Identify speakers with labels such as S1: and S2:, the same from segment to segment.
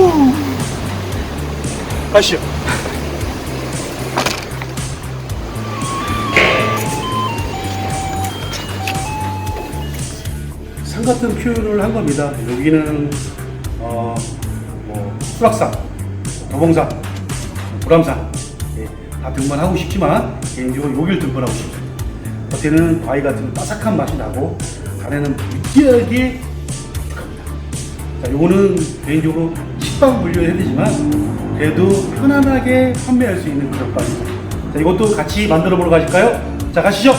S1: 후. 가시죠. 산 같은 표현을 한 겁니다. 여기는 어, 뭐 수락산, 도봉산, 불암산 예, 다 등반하고 싶지만 개인적으로 여기를 등반하고 싶어요. 겉에는 과일 같은 바삭한 맛이 나고 안에는 느끼하게 독특합니다. 자, 요거는 개인적으로 식빵 분류해야 되지만 그래도 편안하게 판매할 수 있는 그런 빵입니다. 자, 이것도 같이 만들어 보러 가실까요? 자, 가시죠.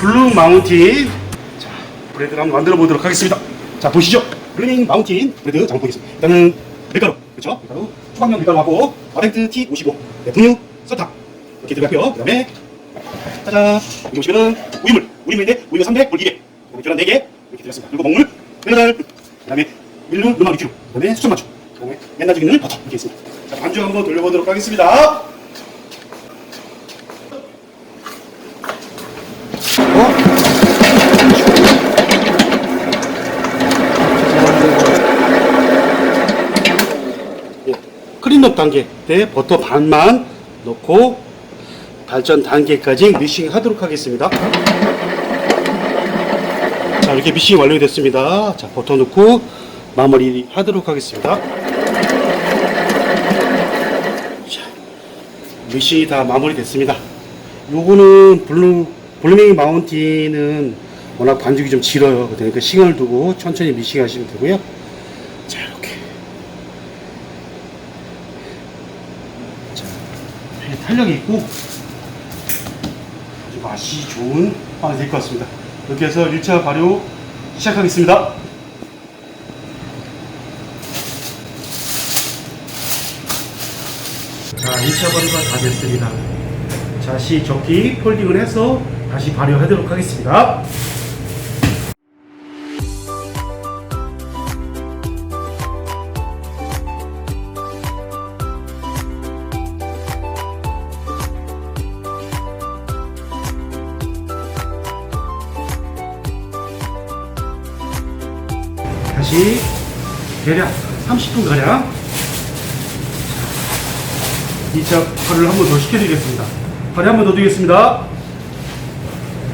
S1: 블루 마운틴 자 브레드를 한번 만들어 보도록 하겠습니다 자 보시죠 블루 마운틴 브레드 잠깐 보겠습니다 일단은 밀가루 그렇죠 밀가루 초강력 밀가루하고 아벤트 티55 네, 분유 설탕. 이렇게 들어갔고요. 그 다음에 짜잔 여기 보시면은 우유물 우유물인데 우유 300 물 200 그다음에 계란 4개. 이렇게 들어갔습니다. 그리고 먹물 미네랄 그 다음에 밀루 루마 리큐. 그 다음에 수천 맞춤 그 다음에 맨날 죽이는 버터. 이렇게 있습니다. 자 반죽 한번 돌려보도록 하겠습니다 예, 클린업 단계 때 버터 반만 넣고 발전 단계까지 미싱 하도록 하겠습니다. 자, 이렇게 미싱이 완료됐습니다. 자, 버터 넣고 마무리 하도록 하겠습니다. 자, 미싱이 다 마무리됐습니다. 요거는 블루, 블루밍 마운틴은 워낙 반죽이 좀 길어요. 그러니까 시간을 두고 천천히 미싱 하시면 되고요. 자, 이렇게. 되게 탄력이 있고 아주 맛이 좋은 빵이 될 것 같습니다. 이렇게 해서 1차 발효 시작하겠습니다. 자, 2차 발효가 다 됐습니다. 자, 시 접기 폴딩을 해서 다시 발효하도록 하겠습니다. 다시 대략 30분 가량 2차 발효를 한번 더 시켜드리겠습니다. 발효 한번 더 드리겠습니다.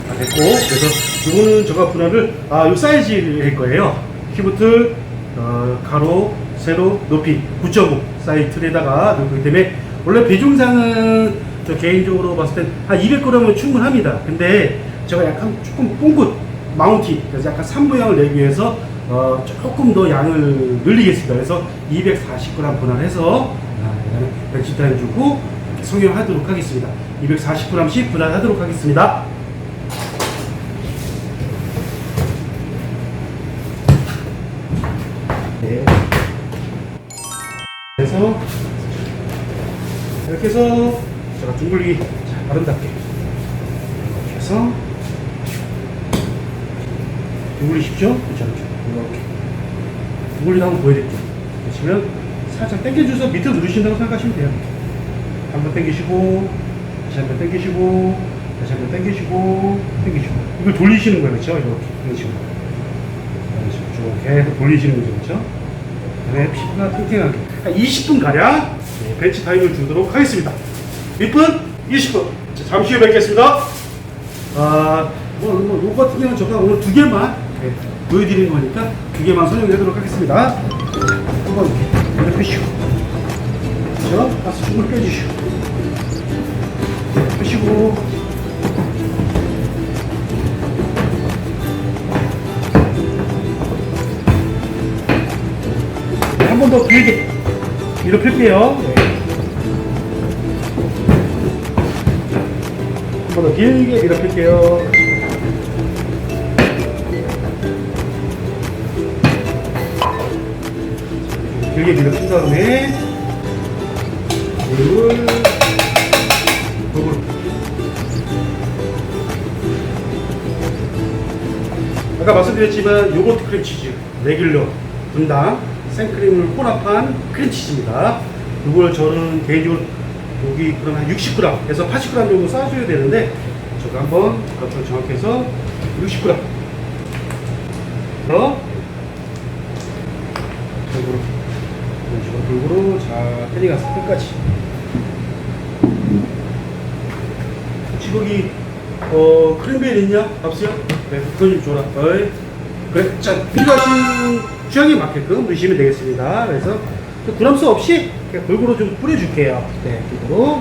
S1: 다 됐고 그래서 이거는 제가 분할을 아 요 사이즈를 할 거예요. 키부트 어, 가로 세로 높이 9.5 사이즈 틀에다가 넣기 때문에 원래 비중상은 저 개인적으로 봤을 땐한 200g은 충분합니다. 근데 제가 약간 조금 뽕긋 마운티 그래서 약간 산모양을 내기 위해서 어, 조금 더 양을 늘리겠습니다. 그래서 240g 분할해서 아, 벤치타임 주고 이렇게 성형하도록 하겠습니다. 240g씩 분할하도록 하겠습니다. 네. 그래서 이렇게 해서 제가 둥글리 자, 아름답게 이렇게 해서 둥글리십시오. 그렇죠, 둥글리도 한번 보여드릴게요. 보시면 살짝 당겨주셔서 밑으로 누르신다고 생각하시면 돼요. 한번 당기시고 다시 한번 당기시고 다시 한번 당기시고 당기시고 이걸 돌리시는 거예요, 그렇죠? 이렇게 이런 식으로 이런 식으로 쭉 계속 돌리시는 거죠, 그렇죠? 그다음에 피부가 탱탱하게 한 20분 가량 네, 벤치 타임을 주도록 하겠습니다. 몇 분? 20분. 자, 잠시 후에 뵙겠습니다. 아, 뭐, 뭐, 요거 같은 경우는 제가 오늘 두 개만 네, 보여드리는 거니까 두 개만 설명하도록 하겠습니다. 한번 이렇게 펴시고, 그렇죠? 가스 빼주시고, 네, 펴시고, 네, 한번 더 길게 위로 펼게요. 네. 한번 더 길게 위로 펼게요. 길게 밀어 친 다음에 둘, 둘. 아까 말씀드렸지만 요거트 크림치즈 레귤러 분당 생크림을 혼합한 크림치즈입니다. 이걸 저는 개인적으로 여기 그러면 60g 해서 80g 정도 쌓아줘야 되는데 저거 한번 그것을 정확해서 60g 더 골고루 이런 식으로 골고루 잘 때려가서 끝까지 거기 어 크림벨 있냐? 없어요? 네, 그거 좀 줘라 어이. 그래, 자 필요하신 취향에 맞게끔 넣으시면 되겠습니다 그래서 또 부담스 없이 그냥 골고루 좀 뿌려줄게요 네 골고루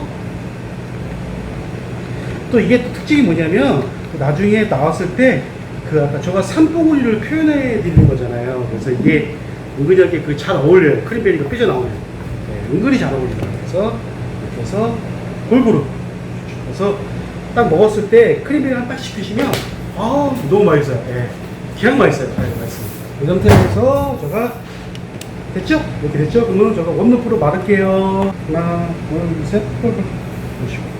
S1: 또 이게 또 특징이 뭐냐면 나중에 나왔을 때 그 아까 저가 산봉우리를 표현해 드리는 거잖아요. 그래서 이게 은근히 그잘 어울려요. 크림베리가 삐져나오면 네, 은근히 잘 어울립니다. 그래서 이렇게 해서 골고루 그래서 딱 먹었을 때 크림베리랑 딱 시키시면 아 너무 맛있어요. 예. 그냥 맛있어요. 네, 맛있습니다. 이 상태에서 제가 됐죠? 이렇게 됐죠? 그러면 제가 원루프로 말을게요. 하나, 둘, 셋, 보시고.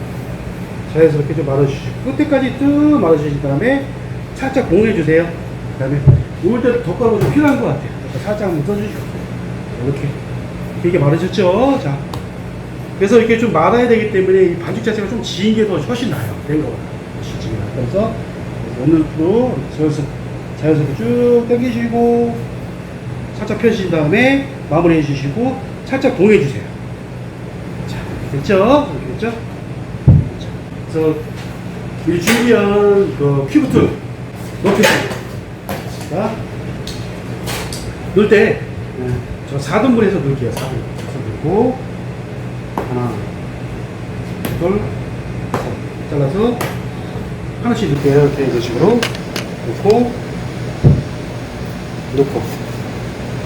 S1: 자연스럽게 좀 말아주시고 끝에까지 쭉 말아주신 다음에 살짝 공해주세요 그 다음에 누울 때도 덧가루가 좀 필요한 것 같아요 살짝 한번 써주시고. 이렇게. 되게 마르셨죠? 자. 그래서 이렇게 좀 말아야 되기 때문에 이 반죽 자체가 좀 지인 게 더 훨씬 나아요. 된 거보다. 지인 거 그래서 원루프로 자연스럽게, 자연스럽게 쭉 당기시고 살짝 펴주신 다음에 마무리 해주시고 살짝 공해주세요. 자 됐죠? 이렇게 됐죠? 자, 그래서 준비한 그 큐브트 넣겠습니다. 자, 넣을 때, 네, 저 4등분해서 넣을게요. 4등분. 넣고, 하나, 둘, 셋. 잘라서 하나씩 넣을게요. 이렇게 이런 식으로. 넣고, 넣고.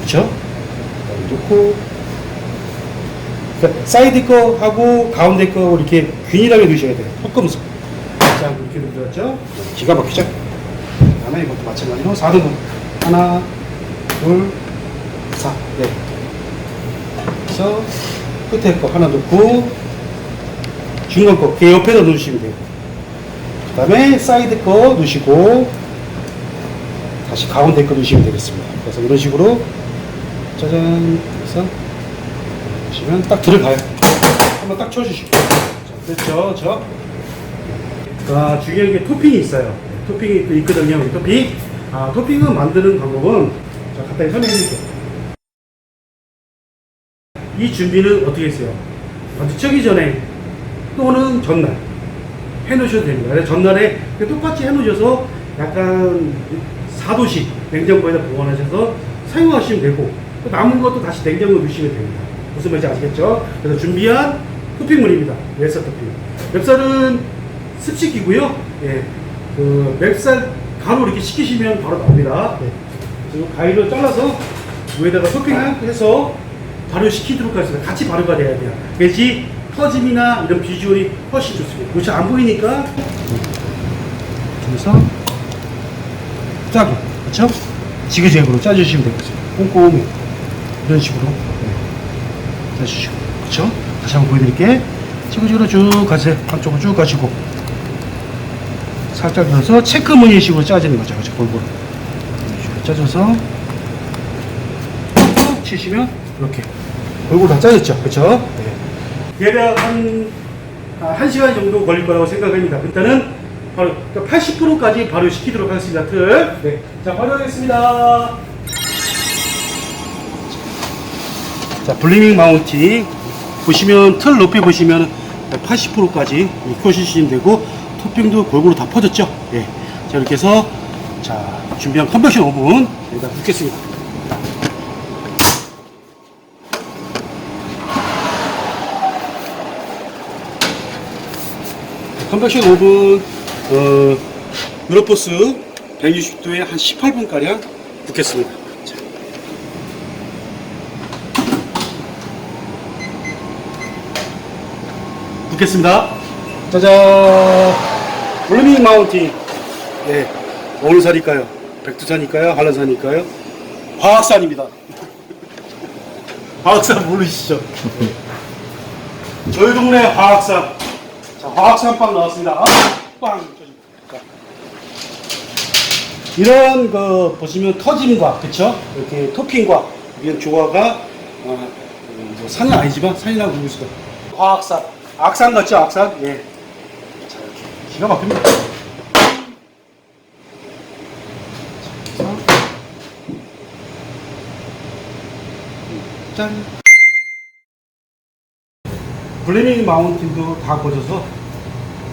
S1: 그쵸? 넣고, 자, 사이드 거 하고 가운데 거 이렇게 균일하게 넣으셔야 돼요. 섞으면서. 자, 이렇게 넣었죠? 기가 막히죠? 그 다음에 이것도 마찬가지로 4등분. 하나, 둘, 사. 네. 그래서 끝에 거 하나 넣고, 중간 거, 그 옆에다 넣으시면 돼요. 그 다음에 사이드 거 넣으시고, 다시 가운데 거 넣으시면 되겠습니다. 그래서 이런 식으로, 짜잔, 해서, 보시면 딱 들어가요. 한번 딱 쳐주시고. 자, 됐죠? 저. 아, 중요한 게 토핑이 있어요. 토핑이 또 있거든요. 이 토핑. 아, 토핑을 만드는 방법은 자, 간단히 설명해 드릴게요. 이 준비는 어떻게 했어요? 먼저 치기 전에 또는 전날 해 놓으셔도 됩니다. 그래서 전날에 똑같이 해 놓으셔서 약간 4도씩 냉장고에다 보관하셔서 사용하시면 되고 또 남은 것도 다시 냉장고에 넣으시면 됩니다. 무슨 말인지 아시겠죠? 그래서 준비한 토핑물입니다. 맵쌀 토핑. 맵쌀은 습식이고요. 예, 그 맵쌀 가루 이렇게 식히시면 바로 나옵니다. 네. 이 가위로 잘라서 위에다가 토핑해서 발효시키도록 하겠습니다. 같이 발효가 돼야 돼요. 그래야지 터짐이나 이런 비주얼이 훨씬 좋습니다. 그렇지 안 보이니까 그래서 짜고 그렇죠? 지그재그로 짜주시면 되겠습니다. 꼼꼼히 이런 식으로 네. 짜주시고 그렇죠? 다시 한번 보여드릴게. 지그재그로 쭉 가세요. 한쪽으로 쭉 가시고 살짝 넣어서 체크 무늬식으로 짜지는 거죠. 그렇죠? 골고루 짜줘서 툭툭 치시면 이렇게 골고루 다 짜졌죠. 그렇죠? 네. 대략 한, 아, 한 시간 정도 걸릴 거라고 생각합니다. 일단은 바로 80%까지 발효시키도록 하겠습니다. 틀. 네. 자, 발효하겠습니다. 자, 블리밍 마운팅. 보시면, 틀 높이 보시면 80%까지 익혀주시면 되고, 토핑도 골고루 다 퍼졌죠? 예. 자, 이렇게 해서, 자, 준비한 컨벡션 오븐 여기다 붓겠습니다. 컨벡션 오븐 어, 유로포스 160도에 한 18분가량 붓겠습니다. 자. 붓겠습니다. 짜잔! 블루밍 마운틴. 예. 어느 산일까요? 백두산일까요? 한라산일까요? 화학산입니다. 화학산 모르시죠? 저희 동네 화학산. 자, 화학산 빵 나왔습니다. 아, 빵! 자. 이런 거 보시면 터짐과, 그쵸? 이렇게 토핑과, 이런 조화가, 어, 뭐 산은 아니지만 산이라고 수도. 화학산. 악산 같죠, 악산? 예. 자, 이렇게 기가 막힙니다. 자, 그래서 짠. 블레밍 마운틴도 다 거져서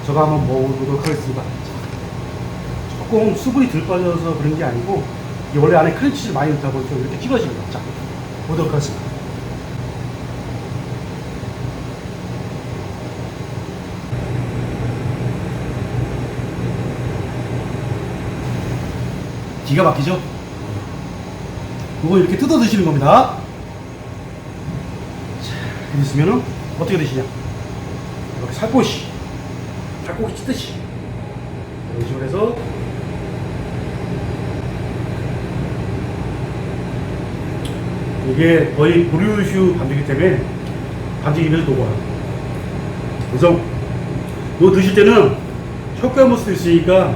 S1: 제가 한번 먹어보도록 하겠습니다. 자, 조금 수분이 덜 빠져서 그런 게 아니고 원래 안에 크림치즈 많이 넣다 보니까 이렇게 찍어집니다. 자, 보도록 하겠습니다. 기가 막히죠? 이거 이렇게 뜯어 드시는 겁니다. 자, 있으면은 어떻게 드시냐? 이렇게 살포시, 살코기 찢듯이 이런 식으로 해서 이게 거의 브리오슈 반죽이기 때문에 반죽 입에서 녹아요. 그래서 이거 드실 때는 혀까물 수도 있으니까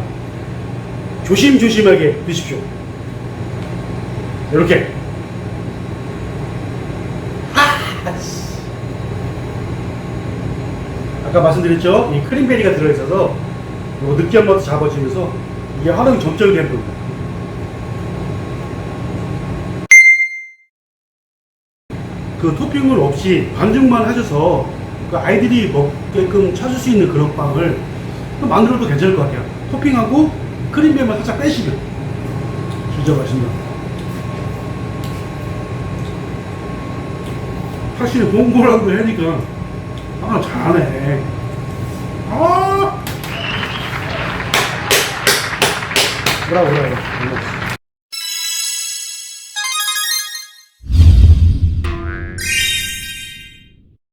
S1: 조심조심하게 드십시오. 이렇게. 아까 말씀드렸죠? 이 크림베리가 들어있어서 요 느끼한 맛도 잡아주면서 이게 활용이 점점이 되는 겁니다. 그 토핑을 없이 반죽만 하셔서 그 아이들이 먹게끔 찾을 수 있는 그런 빵을 또 만들어도 괜찮을 것 같아요. 토핑하고 크림베리만 살짝 빼시면 진짜 맛있습니다. 확실히 봉고라고 하니까 아 잘하네. 아 뭐라 뭐라 뭐라.